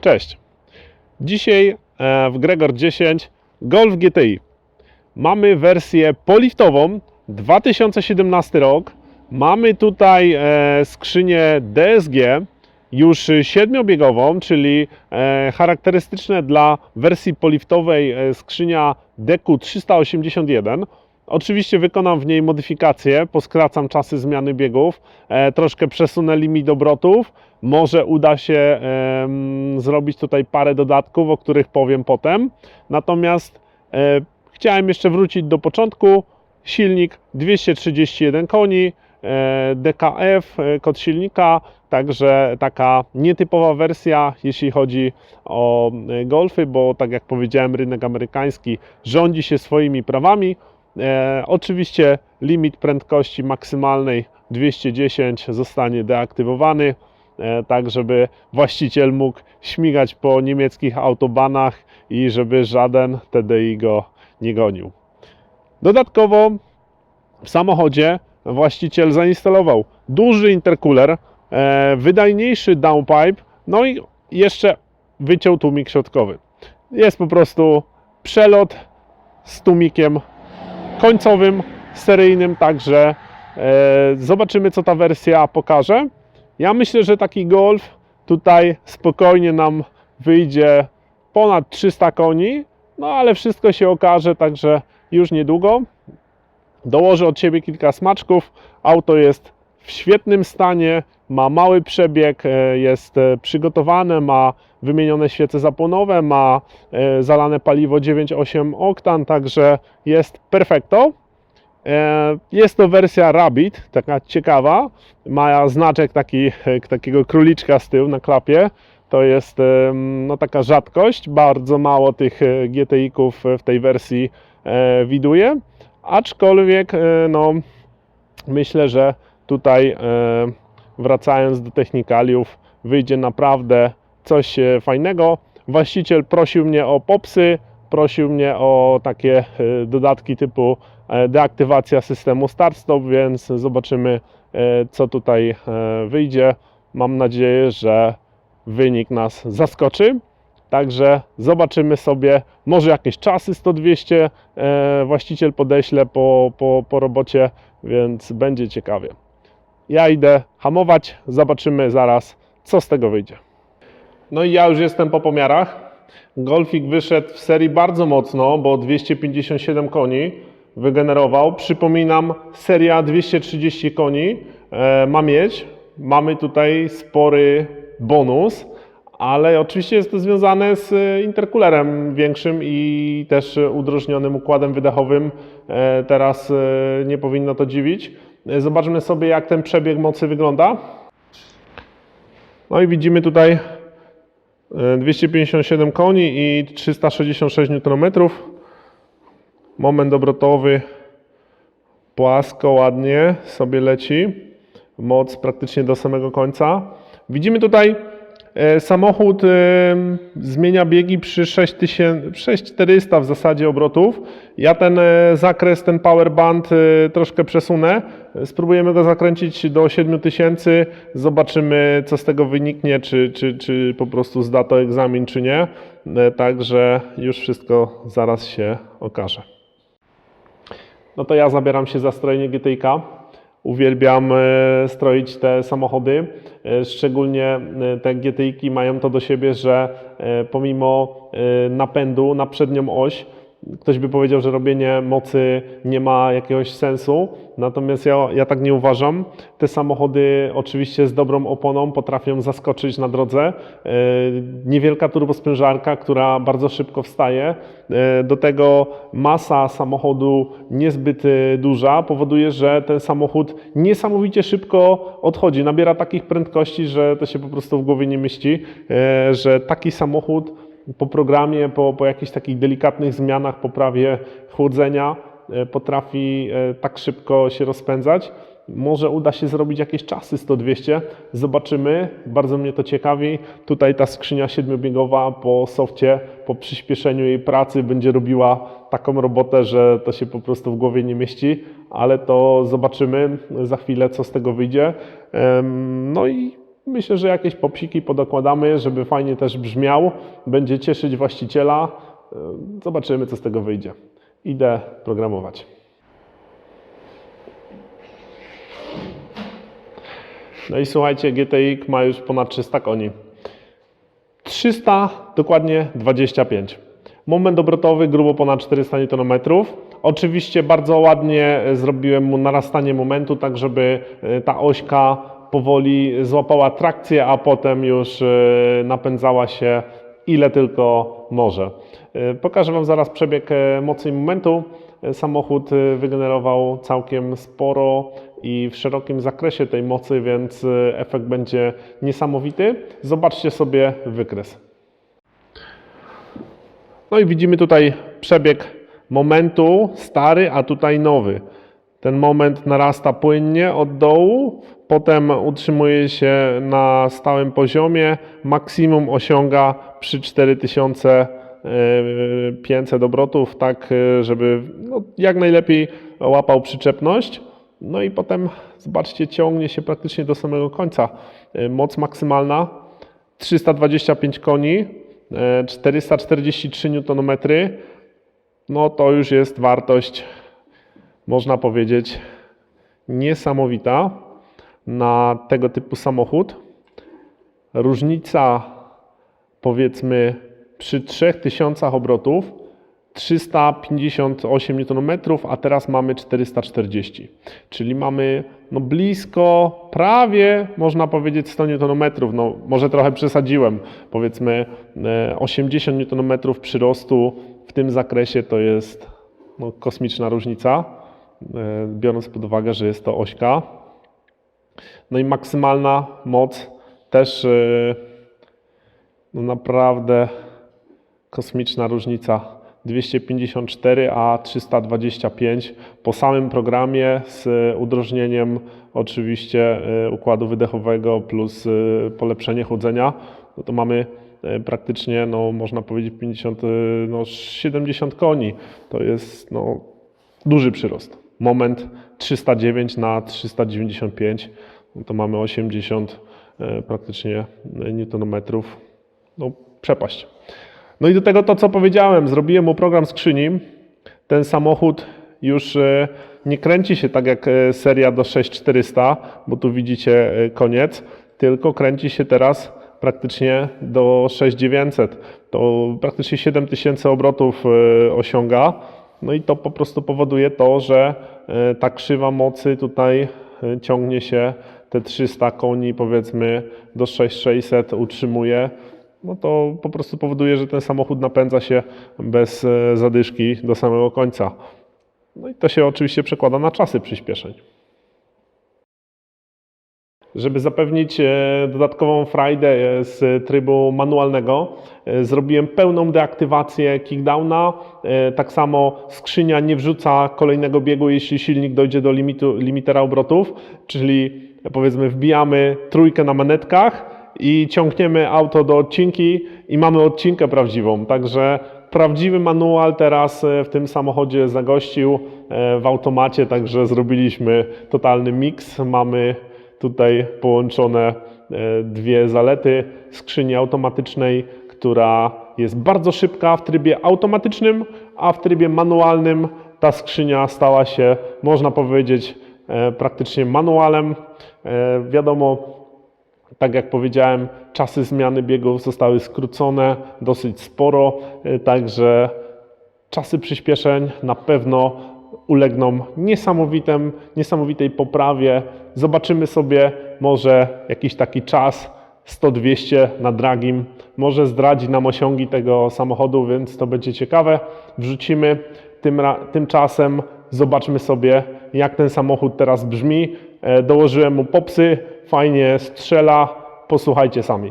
Cześć. Dzisiaj e, w Gregor 10 Golf GTI. Mamy wersję poliftową 2017 rok. Mamy tutaj e, skrzynię DSG już siedmiobiegową, czyli e, charakterystyczne dla wersji poliftowej skrzynia DQ381. Oczywiście wykonam w niej modyfikacje, poskracam czasy zmiany biegów, e, troszkę przesunę limit obrotów. Może uda się zrobić tutaj parę dodatków, o których powiem potem. Natomiast e, chciałem jeszcze wrócić do początku. Silnik 231 koni, e, DKF, kod silnika, także taka nietypowa wersja, jeśli chodzi o golfy, bo tak jak powiedziałem, rynek amerykański rządzi się swoimi prawami. E, oczywiście limit prędkości maksymalnej 210 zostanie deaktywowany, e, tak żeby właściciel mógł śmigać po niemieckich autobanach i żeby żaden TDI go nie gonił. Dodatkowo w samochodzie właściciel zainstalował duży intercooler, e, wydajniejszy downpipe, no i jeszcze wyciął tłumik środkowy. Jest po prostu przelot z tłumikiem końcowym, seryjnym, także e, zobaczymy, co ta wersja pokaże. Ja myślę, że taki Golf tutaj spokojnie nam wyjdzie ponad 300 koni, no ale wszystko się okaże, także już niedługo. Dołożę od siebie kilka smaczków. Auto jest w świetnym stanie, ma mały przebieg, e, jest e, przygotowane, ma wymienione świece zapłonowe, ma e, zalane paliwo 9,8 oktan, także jest perfekto. E, Jest to wersja Rabbit, taka ciekawa. Ma znaczek taki, takiego króliczka z tyłu na klapie. To jest no, taka rzadkość. Bardzo mało tych e, GTI-ków w tej wersji e, widuję. Aczkolwiek, e, no, myślę, że tutaj e, wracając do technikaliów, wyjdzie naprawdę coś e, fajnego. Właściciel prosił mnie o popsy, prosił mnie o takie e, dodatki typu e, deaktywacja systemu start-stop, więc zobaczymy, co tutaj wyjdzie. Mam nadzieję, że wynik nas zaskoczy. Także zobaczymy sobie, może jakieś czasy 100-200 e, właściciel podeśle po, po, po robocie, więc będzie ciekawie. Ja idę hamować, zobaczymy zaraz, co z tego wyjdzie. No i ja już jestem po pomiarach. Golfik wyszedł w serii bardzo mocno, bo 257 koni wygenerował. Przypominam, seria 230 koni e, ma mieć. Mamy tutaj spory bonus, ale oczywiście jest to związane z e, intercoolerem większym i też udrożnionym układem wydechowym. E, Teraz nie powinno to dziwić. Zobaczmy sobie, jak ten przebieg mocy wygląda. No i widzimy tutaj 257 koni i 366 Nm. Moment obrotowy płasko, ładnie sobie leci. Moc praktycznie do samego końca. Widzimy tutaj samochód e, zmienia biegi przy 6000 6400 w zasadzie obrotów. Ja ten e, zakres, ten power band e, troszkę przesunę. Spróbujemy go zakręcić do 7000. Zobaczymy, co z tego wyniknie, czy, czy, czy po prostu zda to egzamin, czy nie. E, Także już wszystko zaraz się okaże. No to ja zabieram się za strojenie GTI-K. Uwielbiam e, stroić te samochody. E, Szczególnie e, te GTI-ki mają to do siebie, że pomimo napędu na przednią oś, ktoś by powiedział, że robienie mocy nie ma jakiegoś sensu, natomiast ja, ja tak nie uważam. Te samochody oczywiście z dobrą oponą potrafią zaskoczyć na drodze. E, Niewielka turbosprężarka, która bardzo szybko wstaje. E, Do tego masa samochodu niezbyt e, duża powoduje, że ten samochód niesamowicie szybko odchodzi. Nabiera takich prędkości, że to się po prostu w głowie nie mieści, że taki samochód po programie, po, po jakichś takich delikatnych zmianach, poprawie chłodzenia e, potrafi e, tak szybko się rozpędzać. Może uda się zrobić jakieś czasy 100-200. Zobaczymy. Bardzo mnie to ciekawi. Tutaj ta skrzynia siedmiobiegowa po softie, po przyspieszeniu jej pracy będzie robiła taką robotę, że to się po prostu w głowie nie mieści, ale to zobaczymy za chwilę, co z tego wyjdzie. No i Myślę, że jakieś popsiki podokładamy, żeby fajnie też brzmiał, będzie cieszyć właściciela. E, Zobaczymy, co z tego wyjdzie. Idę programować. No i słuchajcie, GTX ma już ponad 300 koni. 300, dokładnie 25. Moment obrotowy grubo ponad 400 Nm. Oczywiście bardzo ładnie zrobiłem mu narastanie momentu, tak żeby e, ta ośka powoli złapała trakcję, a potem już e, napędzała się ile tylko może. E, Pokażę Wam zaraz przebieg e, mocy i momentu. Samochód wygenerował całkiem sporo i w szerokim zakresie tej mocy, więc efekt będzie niesamowity. Zobaczcie sobie wykres. No i widzimy tutaj przebieg momentu stary, a tutaj nowy. Ten moment narasta płynnie od dołu, potem utrzymuje się na stałym poziomie, maksimum osiąga przy 4500 obrotów, tak e, żeby no, jak najlepiej łapał przyczepność. No i potem zobaczcie, ciągnie się praktycznie do samego końca. E, Moc maksymalna 325 koni, e, 443 Nm. No to już jest wartość, można powiedzieć, niesamowita na tego typu samochód. Różnica, powiedzmy, przy 3000 obrotów 358 Nm, a teraz mamy 440. Czyli mamy no blisko, prawie można powiedzieć 100 Nm. No, może trochę przesadziłem. Powiedzmy e, 80 Nm przyrostu w tym zakresie to jest no, kosmiczna różnica, e, biorąc pod uwagę, że jest to ośka. No i maksymalna moc też e, no naprawdę kosmiczna różnica. 254 a 325 po samym programie z udrożnieniem oczywiście e, układu wydechowego plus e, polepszenie chłodzenia, no to mamy praktycznie, no można powiedzieć 50, e, no 70 koni. To jest no, duży przyrost. Moment 309 na 395, no to mamy 80 e, praktycznie newtonometrów. No przepaść. No i do tego to, co powiedziałem, zrobiłem mu program skrzyni. Ten samochód już e, nie kręci się tak jak e, seria do 6400, bo tu widzicie koniec, tylko kręci się teraz praktycznie do 6900. To praktycznie 7000 obrotów osiąga. No i to po prostu powoduje to, że e, ta krzywa mocy tutaj e, ciągnie się te 300 koni powiedzmy do 6600 utrzymuje no to po prostu powoduje, że ten samochód napędza się bez e, zadyszki do samego końca. No i to się oczywiście przekłada na czasy przyspieszeń. Żeby zapewnić e, dodatkową frajdę e, z trybu manualnego, e, zrobiłem pełną deaktywację kickdowna. Tak samo skrzynia nie wrzuca kolejnego biegu, jeśli silnik dojdzie do limitu, limitera obrotów, czyli powiedzmy wbijamy trójkę na manetkach i ciągniemy auto do odcinki i mamy odcinkę prawdziwą. Także prawdziwy manual teraz w tym samochodzie zagościł w automacie, także zrobiliśmy totalny miks. Mamy tutaj połączone e, dwie zalety skrzyni automatycznej, która jest bardzo szybka w trybie automatycznym, a w trybie manualnym ta skrzynia stała się, można powiedzieć, e, praktycznie manualem. E, Wiadomo, tak jak powiedziałem, czasy zmiany biegów zostały skrócone dosyć sporo, także czasy przyspieszeń na pewno ulegną niesamowitym, niesamowitej poprawie. Zobaczymy sobie może jakiś taki czas 100-200 na dragim. Może zdradzi nam osiągi tego samochodu, więc to będzie ciekawe. Wrzucimy tym, tymczasem, zobaczmy sobie jak ten samochód teraz brzmi. E, Dołożyłem mu popsy, fajnie strzela. Posłuchajcie sami.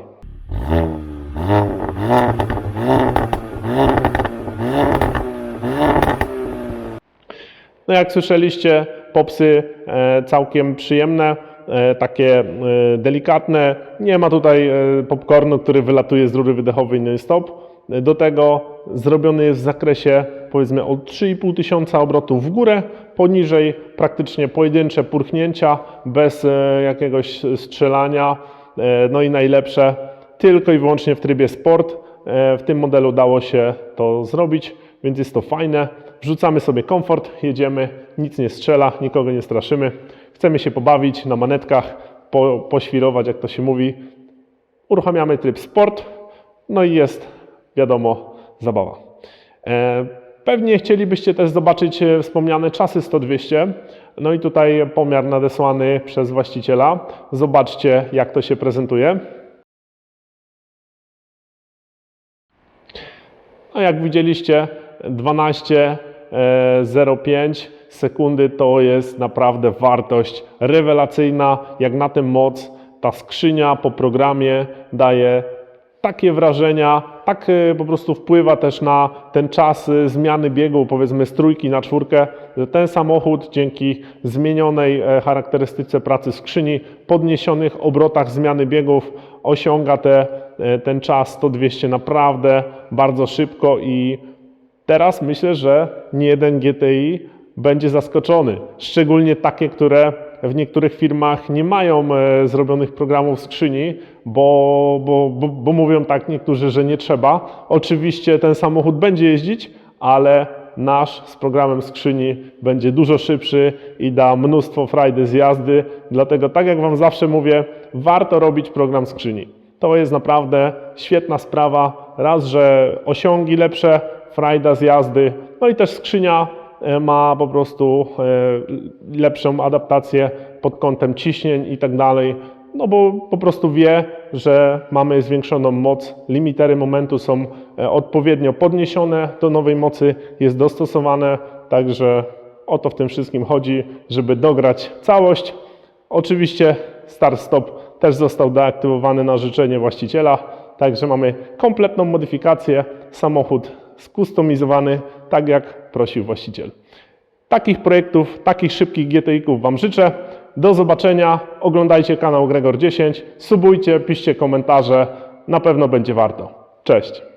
No jak słyszeliście, popsy e, całkiem przyjemne, e, takie e, delikatne. Nie ma tutaj popcornu, który wylatuje z rury wydechowej non-stop. Do tego zrobiony jest w zakresie powiedzmy od 3,5 tysiąca obrotów w górę, poniżej praktycznie pojedyncze purchnięcia bez jakiegoś strzelania. No i najlepsze tylko i wyłącznie w trybie sport. W tym modelu dało się to zrobić, więc jest to fajne. Wrzucamy sobie komfort, jedziemy, nic nie strzela, nikogo nie straszymy. Chcemy się pobawić na manetkach, po, poświrować, jak to się mówi. Uruchamiamy tryb sport, no i jest, wiadomo, zabawa. E, Pewnie chcielibyście też zobaczyć e, wspomniane czasy 100-200. No i tutaj pomiar nadesłany przez właściciela. Zobaczcie, jak to się prezentuje. No jak widzieliście, 12,05 sekundy to jest naprawdę wartość rewelacyjna. Jak na tym moc, ta skrzynia po programie daje takie wrażenia, tak e, po prostu wpływa też na ten czas e, zmiany biegu, powiedzmy z trójki na czwórkę, że ten samochód dzięki zmienionej e, charakterystyce pracy skrzyni, podniesionych obrotach zmiany biegów osiąga te, e, ten czas 100-200 naprawdę bardzo szybko i teraz myślę, że nie jeden GTI będzie zaskoczony, szczególnie takie, które w niektórych firmach nie mają e, zrobionych programów skrzyni, bo, bo, bo, bo mówią tak niektórzy, że nie trzeba. Oczywiście ten samochód będzie jeździć, ale nasz z programem skrzyni będzie dużo szybszy i da mnóstwo frajdy z jazdy. Dlatego, tak jak Wam zawsze mówię, warto robić program skrzyni. To jest naprawdę świetna sprawa. Raz, że osiągi lepsze, frajda z jazdy, no i też skrzynia e, ma po prostu e, lepszą adaptację pod kątem ciśnień i tak dalej. No bo po prostu wie, że mamy zwiększoną moc, limitery momentu są e, odpowiednio podniesione do nowej mocy, jest dostosowane, także o to w tym wszystkim chodzi, żeby dograć całość. Oczywiście start-stop też został deaktywowany na życzenie właściciela, także mamy kompletną modyfikację, samochód skustomizowany tak jak prosił właściciel. Takich projektów, takich szybkich GTI-ków Wam życzę. Do zobaczenia. Oglądajcie kanał Gregor 10, subujcie, piszcie komentarze. Na pewno będzie warto. Cześć.